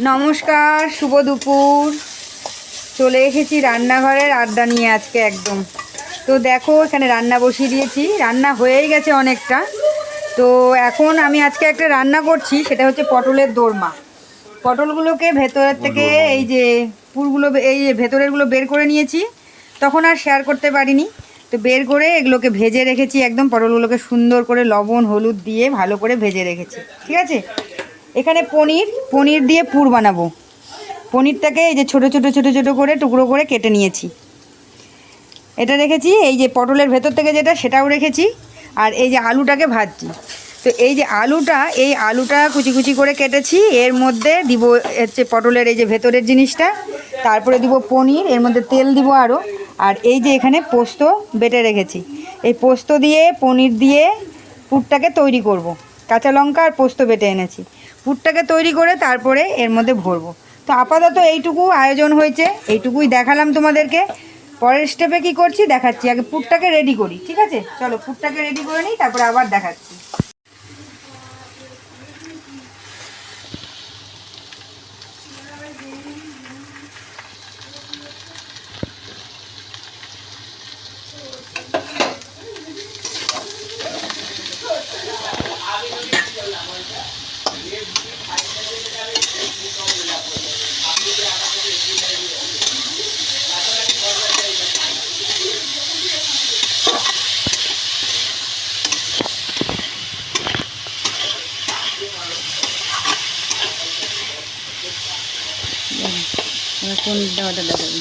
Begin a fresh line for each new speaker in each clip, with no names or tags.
নমস্কার শুভ দুপুর। চলে এসেছি রান্নাঘরের আড্ডা নিয়ে আজকে একদম। তো দেখো এখানে রান্না বসিয়ে দিয়েছি। রান্না হয়েই গেছে অনেকটা। তো এখন আমি আজকে একটা রান্না করছি সেটা হচ্ছে পটলের দোরমা। পটলগুলোকে ভেতরের থেকে এই যে পুরগুলো এই যে ভেতরেরগুলো বের করে নিয়েছি। তখন আর শেয়ার করতে পারিনি। তো বের করে এগুলোকে ভেজে রেখেছি একদম। পটলগুলোকে সুন্দর করে লবণ হলুদ দিয়ে ভালো করে ভেজে রেখেছি। ঠিক আছে? এখানে পনির পনির দিয়ে পুর বানাবো। পনিরটাকে এই যে ছোট ছোট ছোট ছোট করে, টুকরো করে কেটে নিয়েছি। এটা রেখেছি, এই যে পটলের ভেতর থেকে যেটা, সেটাও রেখেছি, আর এই যে আলুটাকে ভাজছি। তো এই যে আলুটা, এই আলুটা কুচি কুচি করে কেটেছি, এর মধ্যে দিব হচ্ছে পটলের এই যে ভেতরের জিনিসটা, তারপরে দিব পনির, এর মধ্যে তেল দিব আরও আর এই যে এখানে পোস্ত বেটে রেখেছি। এই পোস্ত দিয়ে, পনির দিয়ে পুরটাকে তৈরি করব। কাঁচা লঙ্কা আর পোস্ত বেটে এনেছি। পুরটাকে তৈরি করে তারপরে এর মধ্যে ভরবো। তো আপাতত এইটুকু আয়োজন হয়েছে, এইটুকুই দেখালাম তোমাদেরকে। পরের স্টেপে কি করছি? দেখাচ্ছি। আগে পুটটাকে রেডি করি, ঠিক আছে? চলো পুটটাকে রেডি করে নিই, তারপরে আবার দেখাচ্ছি। কোন দেওয়াটা দেখাবি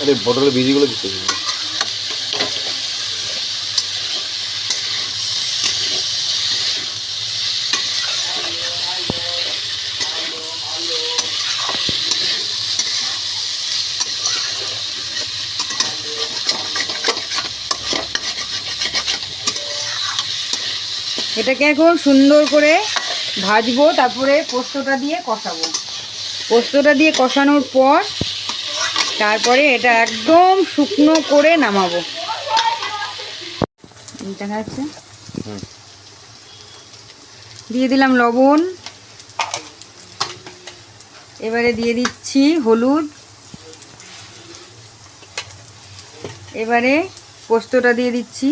আরে পটলের বীজগুলো দিতে
এটাকে এখন সুন্দর করে ভাজবো তারপরে পোস্তটা দিয়ে কষাবো। পোস্তটা দিয়ে কষানোর পর তারপরে এটা একদম শুকনো করে নামাবো। দেখা যাচ্ছে দিয়ে দিলাম লবণ। এবারে দিয়ে দিচ্ছি হলুদ। এবারে পোস্তটা দিয়ে দিচ্ছি।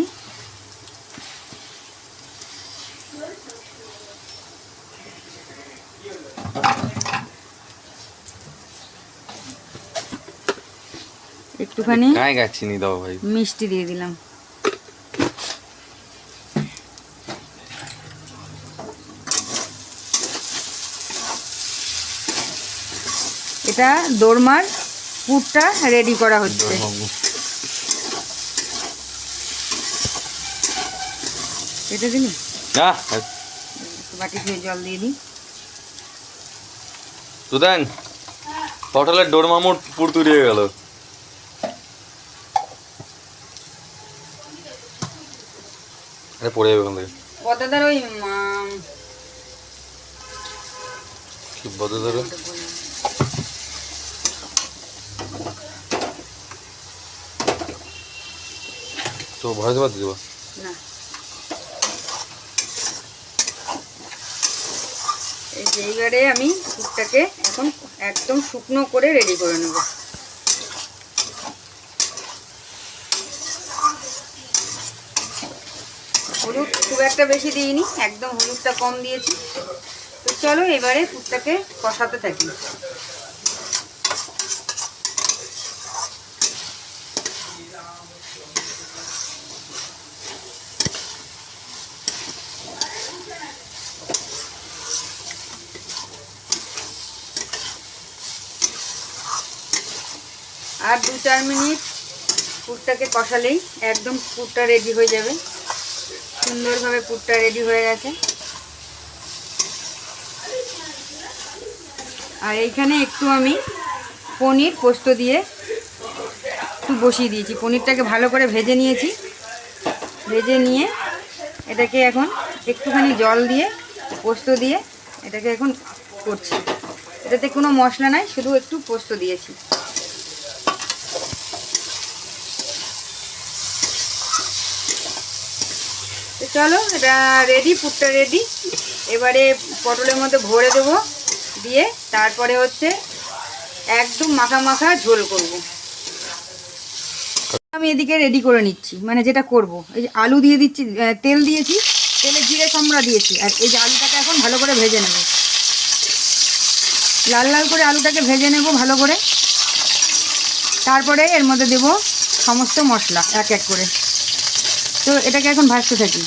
একটুখানি
গায়ে গাচ্ছি নি দাও ভাই।
মিষ্টি দিয়ে দিলাম। এটা দোরমার পুরটা রেডি করা হচ্ছে। এটা দিলি? বাটি ধুয়ে জল দিয়ে দিই।
সুদান পটলের ডোরমামুর পুর তৈরি হয়ে গেল। পড়ে যাবে ওখান থেকে।
কতদার ওই
কি বদল ধরো তো ভয় দেবা দিবা
না। এইবারে আমি পুরটাকে এখন একদম শুকনো করে রেডি করে নেব হলুদ খুব একটা বেশি দিইনি, একদম হলুদটা কম দিয়েছি। তো চলো এবারে পুরটাকে কষাতে থাকি। আর দু চার মিনিট পুরটাকে কষালেই একদম পুরটা রেডি হয়ে যাবে। সুন্দরভাবে পুরটা রেডি হয়ে গেছে। আর এইখানে একটু আমি পনির পোস্ত দিয়ে একটু বসিয়ে দিয়েছি। পনিরটাকে ভালো করে ভেজে নিয়েছি। ভেজে নিয়ে এটাকে এখন একটুখানি জল দিয়ে, পোস্ত দিয়ে এটাকে এখন করছি। এটাতে কোনো মশলা নাই, শুধু একটু পোস্ত দিয়েছি। চলো, এটা রেডি পুরটা রেডি এবারে পটলের মধ্যে ভরে দেবো, দিয়ে তারপরে হচ্ছে একদম মাখা মাখা ঝোল করব। আমি এদিকে রেডি করে নিচ্ছি মানে যেটা করব। এই যে আলু দিয়ে দিচ্ছি তেল দিয়েছি, তেলে জিরে, সম্রা দিয়েছি, আর এই যে আলুটাকে এখন ভালো করে ভেজে নেব। লাল লাল করে আলুটাকে ভেজে নেব ভালো করে। তারপরে এর মধ্যে দেব সমস্ত মশলা, এক এক করে। তো এটাকে এখন ভাজতে থাকি।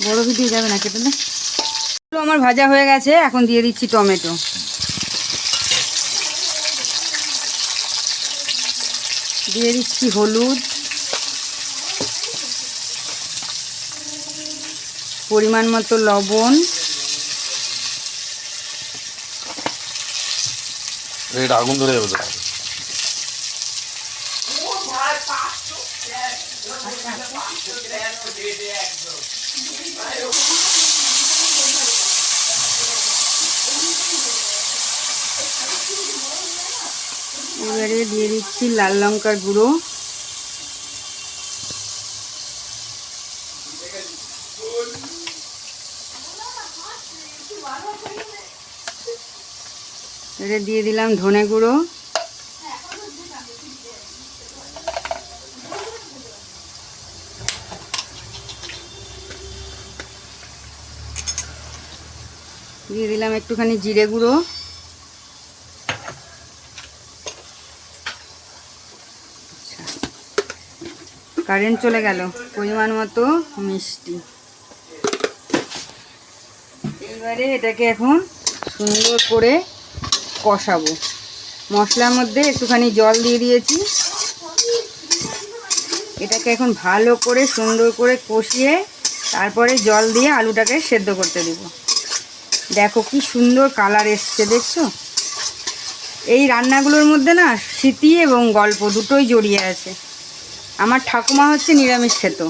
বড় ভিডিও যাবে না কেটে না তো আমার ভাজা হয়ে গেছে এখন দিয়ে দিচ্ছি টমেটো দিয়ে দিচ্ছি হলুদ পরিমাণ মতো লবণ
এটা আগুন ধরে যাবে তো
এবারে দিয়ে দিচ্ছি লাল লঙ্কার গুঁড়ো। এবারে দিয়ে দিলাম ধনে গুঁড়ো দিয়ে দিলাম একটুখানি জিরে গুঁড়ো। কারেন্ট চলে গেল, পরিমাণ মতো মিষ্টি। এইবারে এটাকে এখন সুন্দর করে কষাবো। মশলার মধ্যে একটুখানি জল দিয়ে দিয়েছি। এটাকে এখন ভালো করে সুন্দর করে কষিয়ে তারপরে জল দিয়ে আলুটাকে সেদ্ধ করতে দেব। দেখো কি সুন্দর কালার এসছে দেখছ? এই রান্নাগুলোর মধ্যে না স্মৃতি এবং গল্প দুটোই জড়িয়ে আছে। আমার ঠাকুমা হচ্ছে নিরামিষ খেত।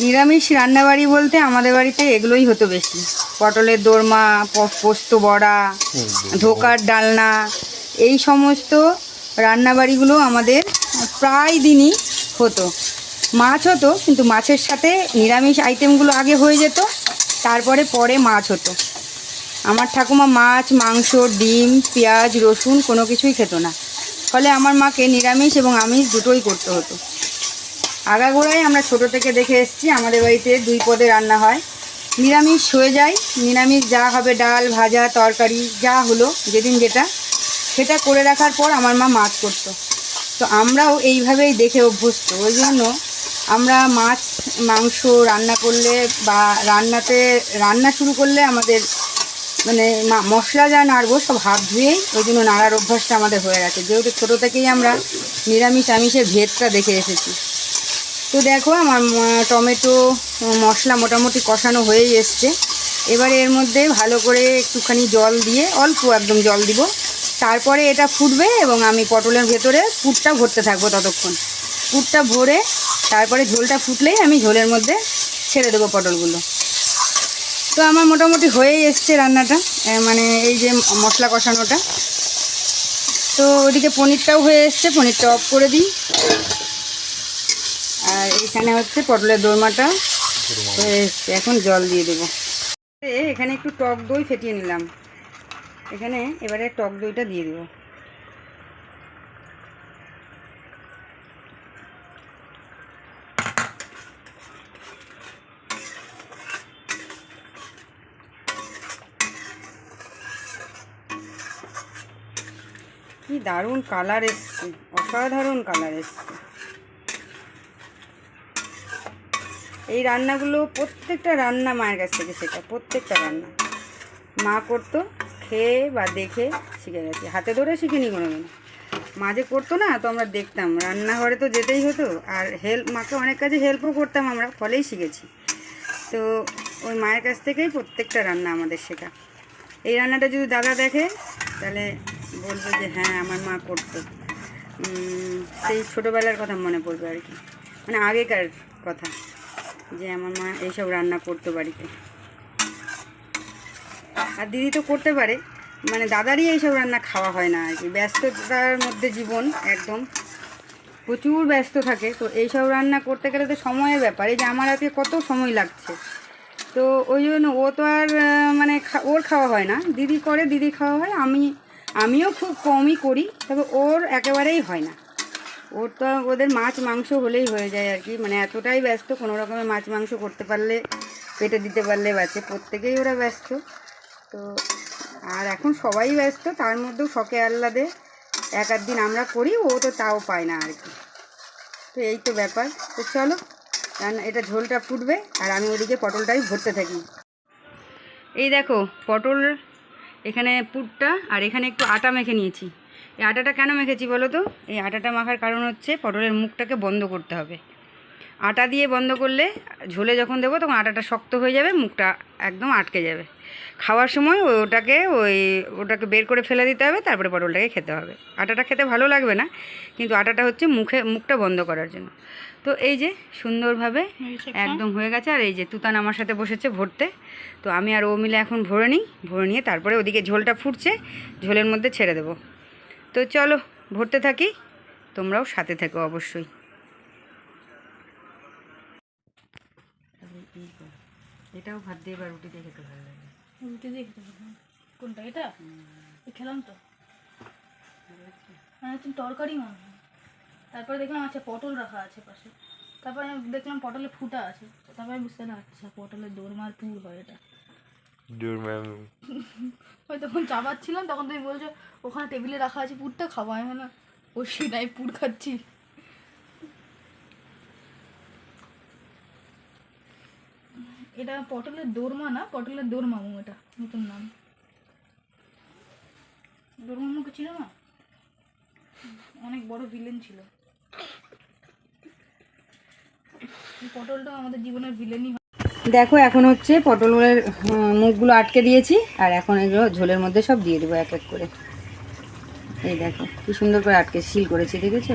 নিরামিষ রান্নাবাড়ি বলতে আমাদের বাড়িতে এগুলোই হতো বেশি। পটলের দোরমা পোস্ত বড়া ধোকার ডালনা এই সমস্ত রান্নাবাড়িগুলো আমাদের প্রায় দিনই হতো। মাছ হতো কিন্তু মাছের সাথে নিরামিষ আইটেমগুলো আগে হয়ে যেত তারপরে পরে মাছ হতো। আমার ঠাকুমা মাছ, মাংস, ডিম, পেঁয়াজ, রসুন কোনো কিছুই খেত না। ফলে আমার মাকে নিরামিষ এবং আমিষ দুটোই করতে হতো। আগাগোড়ায় আমরা ছোট থেকে দেখে এসেছি, আমাদের বাড়িতে দুই পদে রান্না হয়। নিরামিষ হয়ে যায়, নিরামিষ যা হবে ডাল, ভাজা, তরকারি, যা হলো যেদিন যেটা। সেটা করে রাখার পর আমার মা মাছ করতো। তো আমরাও এইভাবেই দেখে অভ্যস্ত। ওই জন্য আমরা মাছ, মাংস রান্না করলে বা রান্নাতে, রান্না শুরু করলে আমাদের মানে মশলা যা নাড়বো, সব হাত ধুয়েই ওই জন্য নাড়ার অভ্যাসটা আমাদের হয়ে গেছে। যেহেতু ছোটো থেকেই আমরা নিরামিষ আমিষের ভেদটা দেখে এসেছি। তো দেখো, আমার টমেটো, মশলা মোটামুটি কষানো হয়েই এসছে। এবারে এর মধ্যে ভালো করে একটুখানি জল দিয়ে, অল্প একদম জল দিব। তারপরে এটা ফুটবে এবং আমি পটলের ভেতরে পুরটা ভরতে থাকব ততক্ষণ। পুরটা ভরে তারপরে ঝোলটা ফুটলেই আমি ঝোলের মধ্যে ছেড়ে দেবো পটলগুলো। তো আমার মোটামুটি হয়েই এসছে রান্নাটা মানে এই যে মশলা কষানোটা। তো ওদিকে পনিরটাও হয়ে এসছে পনিরটা অফ করে দিই। আর এখানে হচ্ছে পটলের দোরমাটা, হয়ে এসছে। এখন জল দিয়ে দেবো। এখানে একটু টক দই ফেটিয়ে নিলাম। এখানে এবারে টক দইটা দিয়ে দেবো। কি দারুণ কালার এসছে, অসাধারণ কালার এসছে। এই রান্নাগুলো প্রত্যেকটা রান্না মায়ের কাছ থেকে শেখা, প্রত্যেকটা রান্না। মা করতো, খেয়ে বা দেখে শিখে গেছি। হাতে ধরে শিখিনি কোনো দিন মা যে করতো না, তো আমরা দেখতাম। রান্নাঘরে তো যেতেই হতো। আর হেল্প মাকে অনেক কাজে হেল্পও করতাম আমরা, ফলেই শিখেছি। তো ওই মায়ের কাছ থেকেই প্রত্যেকটা রান্না আমাদের শেখা। এই রান্নাটা যদি দাদা দেখে, তাহলে বলবে যে হ্যাঁ আমার মা করতো। সেই ছোটোবেলার কথা মনে পড়বে আর কি। মানে আগেকার কথা, যে আমার মা এইসব রান্না করতো বাড়িতে। আর দিদি তো করতে পারে মানে দাদারই এইসব রান্না খাওয়া হয় না আর কি। ব্যস্ততার মধ্যে জীবন একদম। প্রচুর ব্যস্ত থাকে, তো এইসব রান্না করতে গেলে তো সময়ের ব্যাপার। এই যে আমার আজকে কত সময় লাগছে। তো ওই জন্য ও তো আর মানে ওর খাওয়া হয় না। দিদি করে, দিদি খাওয়া হয়, আমি আমিও খুব কমই করি, তবে ওর একেবারেই হয় না। ওর তো ওদের মাছ মাংস হলেই হয়ে যায় আর কি মানে এতটাই ব্যস্ত, কোনো রকমের মাছ মাংস করতে পারলে, পেটে দিতে পারলে বাঁচে, প্রত্যেকেই ওরা ব্যস্ত। তো, আর এখন সবাই ব্যস্ত, তার মধ্যেও শখে আহ্লাদে, এক আধ দিন আমরা করি, ও তো তাও পায় না আর কি। তো এই তো ব্যাপার। তো চলো, রান্না, এটা ঝোলটা ফুটবে, আর আমি ওদিকে পটলটাই ভরতে থাকি। এই দেখো, পটল এখানে পুরটা আর এখানে একটু আটা মেখে নিয়েছি। এই আটাটা কেন মেখেছি বলো তো? এই আটাটা মাখার কারণ হচ্ছে পটলের মুখটাকে বন্ধ করতে হবে। আটা দিয়ে বন্ধ করলে ঝোলে যখন দেবো তখন আটাটা শক্ত হয়ে যাবে মুখটা একদম আটকে যাবে। খাওয়ার সময় ওই ওটাকে ওই ওটাকে বের করে ফেলে দিতে হবে তারপরে পটলটাকে খেতে হবে। আটাটা খেতে ভালো লাগবে না কিন্তু আটাটা হচ্ছে মুখে মুখটা বন্ধ করার জন্য। তো এই যে সুন্দরভাবে একদম হয়ে গেছে আর এই যে তুতান আমার সাথে বসেছে ভরতে। তো আমি আর ও মিলে এখন ভরে নিই ভরে নিয়ে তারপরে ওদিকে ঝোলটা ফুটছে ঝোলের মধ্যে ছেড়ে দেবো। তো চলো ভরতে থাকি তোমরাও সাথে থেকো অবশ্যই। এটাও ভাত দিয়ে বা রুটি দিয়ে খেতে ভালো লাগে।
রুটি দিয়ে খেতে হবে কোনটা এটা? খেলাম তো। হ্যাঁ তুমি তরকারি মনে হয়। তারপরে দেখলাম আচ্ছা পটল রাখা আছে পাশে। তারপরে আমি দেখলাম পটলে ফুটা আছে। তারপরে বুঝতে পারলাম আচ্ছা পটলের দোরমার পুর হয় এটা। ওই তখন চাবাচ্ছিলাম তখন তুমি বলছো ওখানে টেবিলে রাখা আছে পুরটা খাব। আমি না ও সেটাই পুর খাচ্ছি। এটা পটলের দোরমা না? পটলের দোরমামু এটা, নতুন নাম। দোরমা দোরমামুকে ছিল না? অনেক বড় ভিলেন ছিল। পটলটা আমাদের জীবনের ভিলেনই
দেখো, এখন হচ্ছে পটলের মুখগুলো আটকে দিয়েছি, আর এখন এগুলো ঝোলের মধ্যে সব দিয়ে দেবো এক এক করে। এই দেখো, কি সুন্দর করে আটকে, সিল করেছি, দেখেছ?